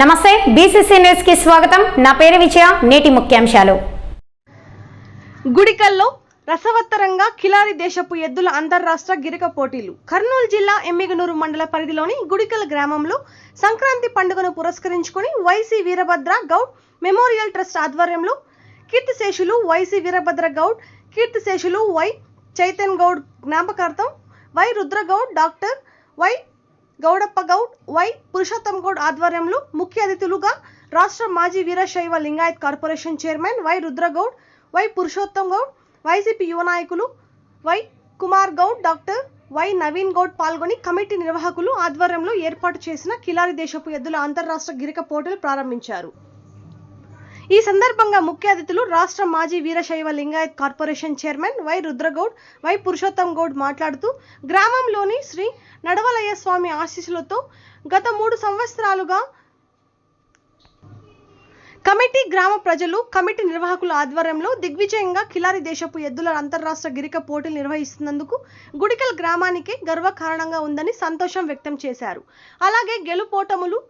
నమస్తే బీసీసీ న్యూస్కి స్వాగతం. నా పేరు విజయ నేటి ముఖ్యాంశాలు. గుడికల్లో రసవత్తరంగా కిలారి దేశపు ఎద్దుల అంతర్రాష్ట్ర గిరిక పోటీలు. కర్నూలు జిల్లా ఎమ్మిగనూరు మండల పరిధిలోని గుడికల్ గ్రామంలో సంక్రాంతి పండుగను పురస్కరించుకొని YC Veerabhadra Goud memorial trust ఆధ్వర్యంలో కీర్తిశేషులు వైసీ వీరభద్ర గౌడ్ కీర్తిశేషులు వై చైతన్ గౌడ్ జ్ఞాపకార్థం Y Rudragoud doctor Y Goudappa Goud Y Purushotham Goud ఆధ్వర్యంలో ముఖ్య అతిథులుగా రాష్ట్ర మాజీ Veerashaiva Lingayat corporation chairman Y Rudragoud Y Purushotham Goud YCP యువ నాయకులు Y Kumar Goud doctor Y Naveen Goud పాల్గొని కమిటీ నిర్వాహకులు ఆధ్వర్యంలో ఏర్పాటు చేసిన కిలారి దేశపు ఎద్దుల అంతర్రాష్ట్ర గిరిక పోటీలు ప్రారంభించారు. ఈ సందర్భంగా ముఖ్య అతిథులు రాష్ట్ర మాజీ Veerashaiva Lingayat corporation chairman Y Rudragoud Y Purushotham Goud మాట్లాడుతూ గ్రామంలోని శ్రీ నడవలయ్య స్వామి ఆశీస్సులతో గత మూడు సంవత్సరాలుగా కమిటీ గ్రామ ప్రజలు కమిటీ నిర్వాహకుల ఆధ్వర్యంలో దిగ్విజయంగా కిలారి దేశపు ఎద్దుల అంతర్రాష్ట్ర గిరిక పోటీలు నిర్వహిస్తున్నందుకు గుడికల్ గ్రామానికి గర్వకారణంగా ఉందని సంతోషం వ్యక్తం చేశారు. అలాగే గెలుపోటములు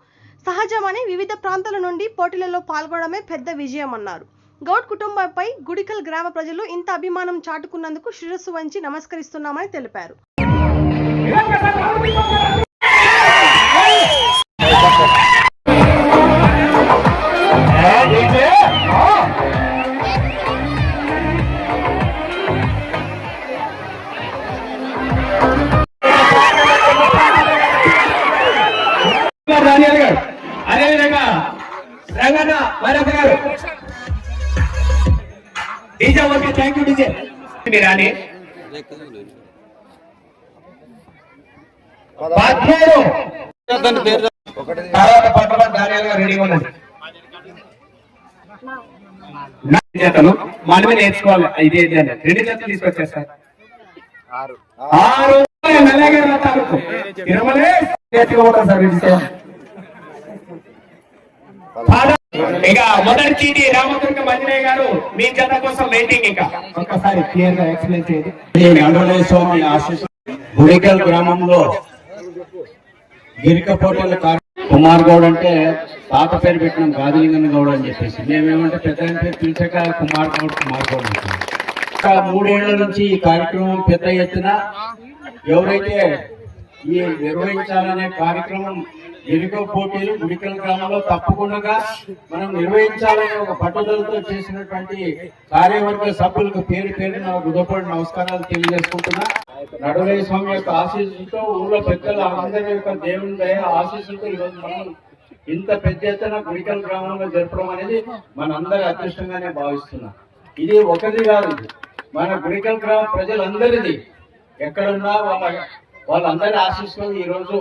సహజమని వివిధ ప్రాంతాల నుండి పోటీలలో పాల్గొనడమే పెద్ద విజయం అన్నారు గౌడ్ కుటుంబంపై గుడికల్ గ్రామ ప్రజలు ఇంత అభిమానం చాటుకున్నందుకు శిరస్సు వంచి నమస్కరిస్తున్నామని తెలిపారు. రంగన్న వైరప్ప గారు. DJ okay thank you DJ. మీరు అని పద్మూడు తర్వాత పట్టణ దానియాల్ గారు రెడీగా ఉన్నది నా చేతను మనమే నేర్చుకోవాలి. ఇదే అని. రెండు చేతలు తీసుకొచ్చేస్తారు. ఆరు. సార్ ఇక మొదటి చీటి రామదుర్గ మంజనయ్య గారు మీ జత కోసం వెయిటింగ్ ఇంకా. ఒక్కసారి క్లియర్గా ఎక్స్ప్లెయిన్ చేయండి. శ్రీ స్వామి ఆశీస్సు. గుడికల్ గ్రామంలో గిరిక పోటీల కుమార్ గౌడ్ అంటే తాత పేరు పెట్టినాం గాదిలింగన్ గౌడ్ అని చెప్పేసి. మేమేమంటే పెద్ద పేరు పిలిచాక కుమార్ గౌడ్ కుమార్ గౌడ్ అంటాం. మూడేళ్ళ నుంచి ఈ కార్యక్రమం పెద్ద ఎత్తున ఎవరైతే ఈ నిర్వహించాలనే కార్యక్రమం గిరిక పోటీలు గుడికల గ్రామంలో తప్పకుండా మనం నిర్వహించాలనే ఒక పట్టుదలతో చేసినటువంటి కార్యవర్గ సభ్యులకు పేరు పేరున హృదయపడి నమస్కారాలు తెలియజేసుకుంటున్నా. నడువయ్య స్వామి యొక్క ఆశీస్సులతో ఊళ్ళో పెద్దల అందరి యొక్క దేవుని దయ ఆశీస్సులతో ఈరోజు మనం ఇంత పెద్ద ఎత్తున గుడికల్ గ్రామంలో జరపడం అనేది మనందరి అదృష్టంగానే భావిస్తున్నా. ఇది ఒకటి కాదు. మన గుడికల్ గ్రామ ప్రజలందరిది ఎక్కడున్నా వాళ్ళ వాళ్ళందరి ఆశీస్సులు ఈ రోజు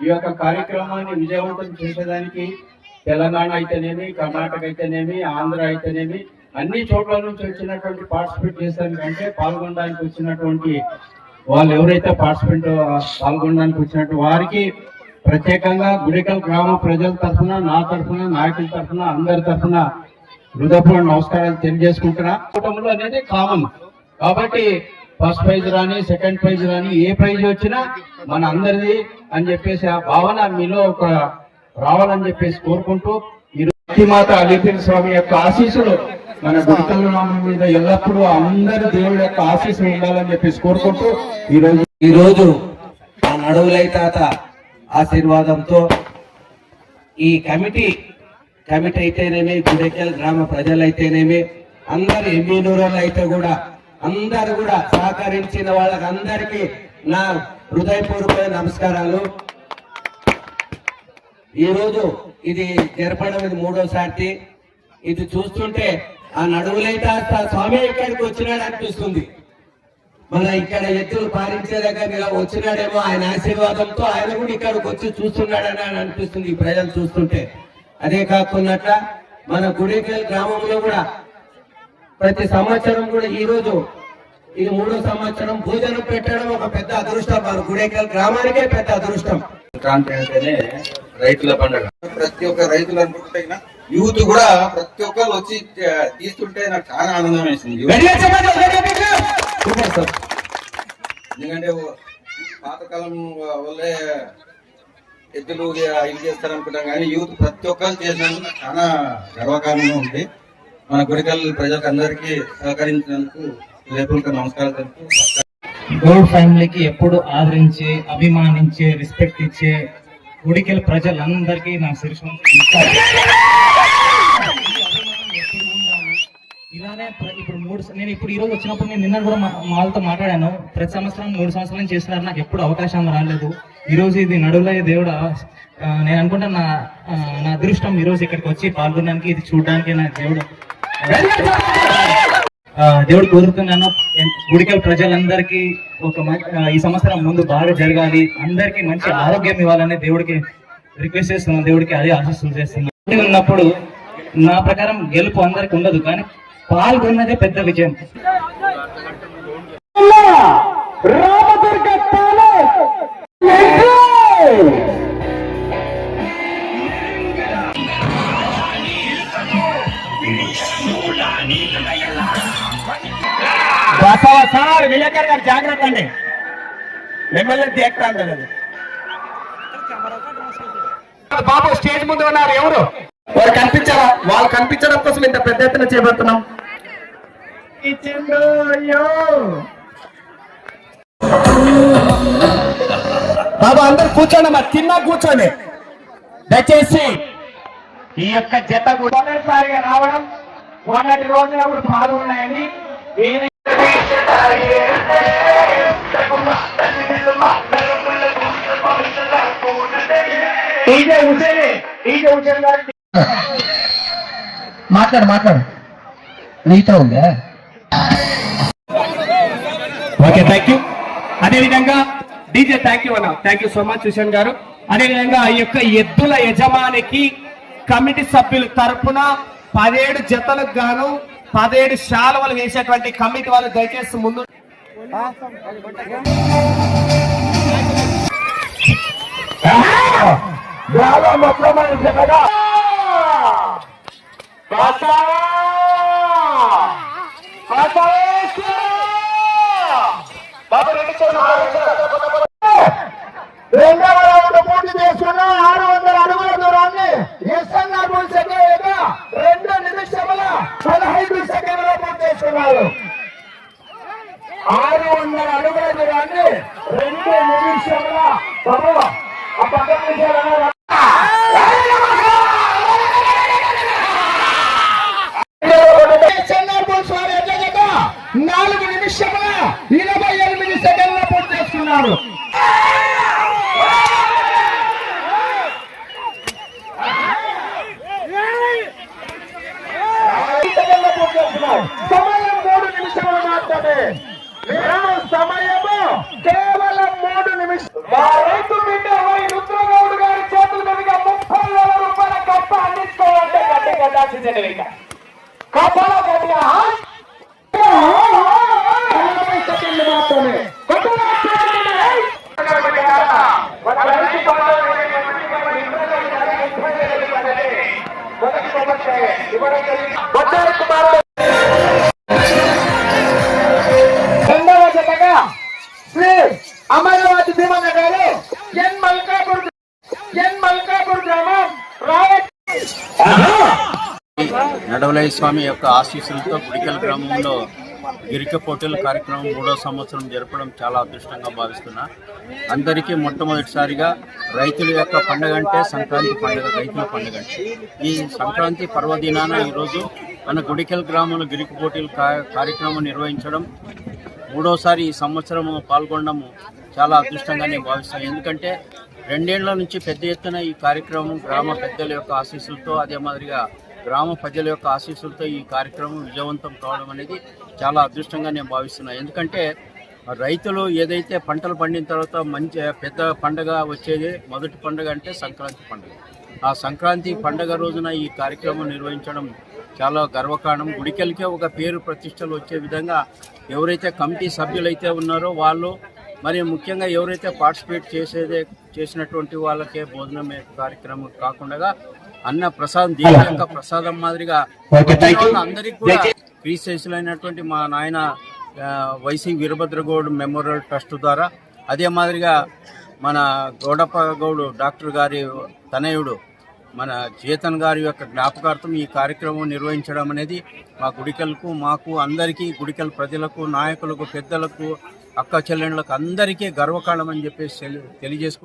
ఈ యొక్క కార్యక్రమాన్ని విజయవంతం చేసేదానికి తెలంగాణ అయితేనేమి కర్ణాటక అయితేనేమి ఆంధ్ర అయితేనేమి అన్ని చోట్ల నుంచి వచ్చినటువంటి పార్టిసిపేట్ చేసేదానికంటే పాల్గొనడానికి వచ్చినటువంటి వాళ్ళు ఎవరైతే పార్టిసిపెంట్ పాల్గొనడానికి వచ్చినట్టు వారికి ప్రత్యేకంగా గుడికల్ గ్రామ ప్రజల తరఫున నా తరఫున నాయకుల తరఫున అందరి తరఫున హృదయపూర్వ నమస్కారాలు తెలియజేసుకుంటున్నా. కుటుంబంలో అనేది కామన్ కాబట్టి ఫస్ట్ ప్రైజ్ రాని సెకండ్ ప్రైజ్ రాని ఏ ప్రైజ్ వచ్చినా మన అందరిది అని చెప్పేసి ఆ భావన మీలో ఒక రావాలని చెప్పేసి కోరుకుంటూ ఈ మాత అలిపిన స్వామి యొక్క ఆశీస్సులు మన గుడికల్ నామం మీద ఎల్లప్పుడూ అందరి దేవుడి యొక్క ఆశీస్సులు ఉండాలని చెప్పేసి కోరుకుంటూ ఈ రోజు ఈ రోజు ఆ నడువులై తాత ఆశీర్వాదంతో ఈ కమిటీ కమిటీ అయితేనేమి గుడికెల్ గ్రామ ప్రజలైతేనేమి అందరు ఎమ్మినూరులు అయితే కూడా అందరు కూడా సహకరించిన వాళ్ళకి అందరికీ నా హృదయపూర్వక నమస్కారాలు. ఈ రోజు ఇది జరపడం ఇది మూడోసారి. ఇది చూస్తుంటే ఆ నడువులైతే స్వామి ఇక్కడికి వచ్చినాడు అనిపిస్తుంది. మన ఇక్కడ ఎత్తులు పాలించే దగ్గర ఇలా వచ్చినాడేమో ఆయన ఆశీర్వాదంతో ఆయన కూడా ఇక్కడికి వచ్చి చూస్తున్నాడని అని అనిపిస్తుంది ఈ ప్రజలు చూస్తుంటే. అదే కాకున్నట్ల మన గుడికల్ గ్రామంలో కూడా ప్రతి సంవత్సరం కూడా ఈ రోజు ఇది మూడో సంవత్సరం భోజనం పెట్టడం ఒక పెద్ద అదృష్టం మన గుడేకల్ గ్రామానికే పెద్ద అదృష్టం. సంక్రాంతి అంటేనే రైతుల పండుగ. ప్రతి ఒక్క రైతులు అనుకుంటే యూత్ కూడా ప్రతి ఒక్కరు వచ్చి తీస్తుంటే నాకు చాలా ఆనందం వేసింది. ఎందుకంటే పాతకాలం వల్లే ఎద్దులు ఇది చేస్తారు అనుకుంటాం కానీ యూత్ ప్రతి ఒక్కరు చేసినందుకు చాలా గర్వకారణంగా ఉంది. మన గుడికల్ ప్రజలకు అందరికీ సహకరించినందుకు రేపులకు నమస్కారాలు తెలుపుతూ గౌడ్ ఫ్యామిలీకి ఎప్పుడు ఆదరించే అభిమానించే రెస్పెక్ట్ ఇచ్చే గుడికెళ్ళ ప్రజలందరికీ నా శిరసం ఇలానే ఇప్పుడు మూడు నేను ఇప్పుడు ఈ రోజు వచ్చినప్పుడు నేను నిన్న కూడా మా వాళ్ళతో మాట్లాడాను. ప్రతి సంవత్సరం మూడు సంవత్సరాలు చేస్తున్నారు నాకు ఎప్పుడు అవకాశం రాలేదు. ఈ రోజు ఇది నడువులో దేవుడు? నేను అనుకుంటా నా నా అదృష్టం ఈ రోజు ఇక్కడికి వచ్చి పాల్గొనడానికి ఇది చూడడానికి నా దేవుడు. దేవుడు కోరుతున్నాను. గుడికల్ ప్రజలందరికీ ఒక ఈ సంవత్సరం ముందు బాగా జరగాలి. అందరికీ మంచి ఆరోగ్యం ఇవ్వాలని దేవుడికి రిక్వెస్ట్ చేస్తున్నాను. దేవుడికి అదే ఆశిస్తులు చేస్తున్నాను. ఉన్నప్పుడు నా ప్రకారం గెలుపు అందరికి ఉండదు కానీ పాల్గొన్నదే పెద్ద విజయం. సార్ విలేకర్ గారు జాగ్రత్త అండి. మిమ్మల్ని దేక్తాను కదా బాబు స్టేజ్ ముందు ఉన్నారు ఎవరు? వాళ్ళు కనిపించారా వాళ్ళు కనిపించడం కోసం ఇంత పెద్ద ఎత్తున చేపడుతున్నాం. బాబు అందరు కూర్చోండి మరి తిన్నా కూర్చోండి. దయచేసి ఈ యొక్క జత కూడా. మొదటిసారిగా రావడం మొన్నటి రోజున కూడా పాల్గొన్నాయని దీని మాట్లాడు మాట్లాడు. నీతో ఉందా? ఓకే థ్యాంక్ యూ అదేవిధంగా డీజే థ్యాంక్ యూ అన్న. Thank you so much Hussain గారు. అదేవిధంగా ఈ యొక్క ఎద్దుల యజమానికి కమిటీ సభ్యుల తరపున పదిహేడు జతలకు గాను పదిహేడు శాలువలు వేసేటువంటి కమిటీ వాళ్ళు దయచేసి ముందు మొత్తం జతగా బసవా! బసవేశ్వర! బాబు రెండు చేతులు రెండవ రౌండ్ పూర్తి చేసుకున్న ఆరు వందల అడుగుల దూరాన్ని ఎస్ఎన్ఆర్ సెకండ్ రెండు నిమిషముల పదహైదు సెకండ్ల పూర్తి చేసుకున్నారు ఆరు వందల రెండు నిమిషముల బాబు ఆ పక్కన నిమిషాలన్నా నాలుగు నిమిషముల ఇరవై ఎనిమిది సెకండ్ల పూర్తి చేసుకున్నారు సెకండ్ల పూర్తి చేసుకున్నారు సమయం మూడు నిమిషములు మాత్రమే విరామ సమయము కేవలం మూడు నిమిషాలు మా రైతు బిడ్డ వై రుద్రగౌడ్ గారి చేతుల మీదుగా ముప్పై వేల రూపాయల కప్ప అందించుకోవాలంటే గడ్డి ఇక కప్పలో గట్టిగా సెకండ్లు మాత్రమే నడవలయ్య స్వామి యొక్క ఆశీస్సులతో గుడికల్ గ్రామంలో గిరిక పోటీల కార్యక్రమం మూడో సంవత్సరం జరపడం చాలా అదృష్టంగా భావిస్తున్నా. అందరికీ మొట్టమొదటిసారిగా రైతుల యొక్క పండుగ అంటే సంక్రాంతి పండుగ రైతుల పండుగ అంటే. ఈ సంక్రాంతి పర్వదినాన ఈరోజు మన గుడికల్ గ్రామంలో గిరిక పోటీల కార్యక్రమం నిర్వహించడం మూడోసారి ఈ సంవత్సరం పాల్గొనడము చాలా అదృష్టంగా నేను భావిస్తాను ఎందుకంటే రెండేళ్ళ నుంచి పెద్ద ఎత్తున ఈ కార్యక్రమం గ్రామ పెద్దల యొక్క ఆశీస్సులతో అదే మాదిరిగా గ్రామ ప్రజల యొక్క ఆశీస్సులతో ఈ కార్యక్రమం విజయవంతం కావడం అనేది చాలా అదృష్టంగా నేను భావిస్తున్నాను ఎందుకంటే రైతులు ఏదైతే పంటలు పండిన తర్వాత మంచి పెద్ద పండగ వచ్చేది మొదటి పండగ అంటే సంక్రాంతి పండుగ. ఆ సంక్రాంతి పండగ రోజున ఈ కార్యక్రమం నిర్వహించడం చాలా గర్వకారణం. గుడికెళ్ళకే ఒక పేరు ప్రతిష్టలు వచ్చే విధంగా ఎవరైతే కమిటీ సభ్యులైతే ఉన్నారో వాళ్ళు మరి ముఖ్యంగా ఎవరైతే పార్టిసిపేట్ చేసేదే చేసినటువంటి వాళ్ళకే భోజనం కార్యక్రమం కాకుండా అన్న ప్రసాదం దేవుని యొక్క ప్రసాదం మాదిరిగా అందరికి కూడా క్రీశేషులైనటువంటి మా నాయన వైసి వీరభద్రగౌడ్ మెమోరియల్ ట్రస్ట్ ద్వారా అదే మాదిరిగా మన గౌడప్ప గౌడు డాక్టర్ గారి తనయుడు మన చేతన్ గారి యొక్క జ్ఞాపకార్థం ఈ కార్యక్రమం నిర్వహించడం అనేది మా గుడికలకు మాకు అందరికీ గుడికల్ ప్రజలకు నాయకులకు పెద్దలకు అక్క చెల్లెళ్ళకు అందరికీ గర్వకారణం అని చెప్పేసి తెలి- తెలియజేసుకు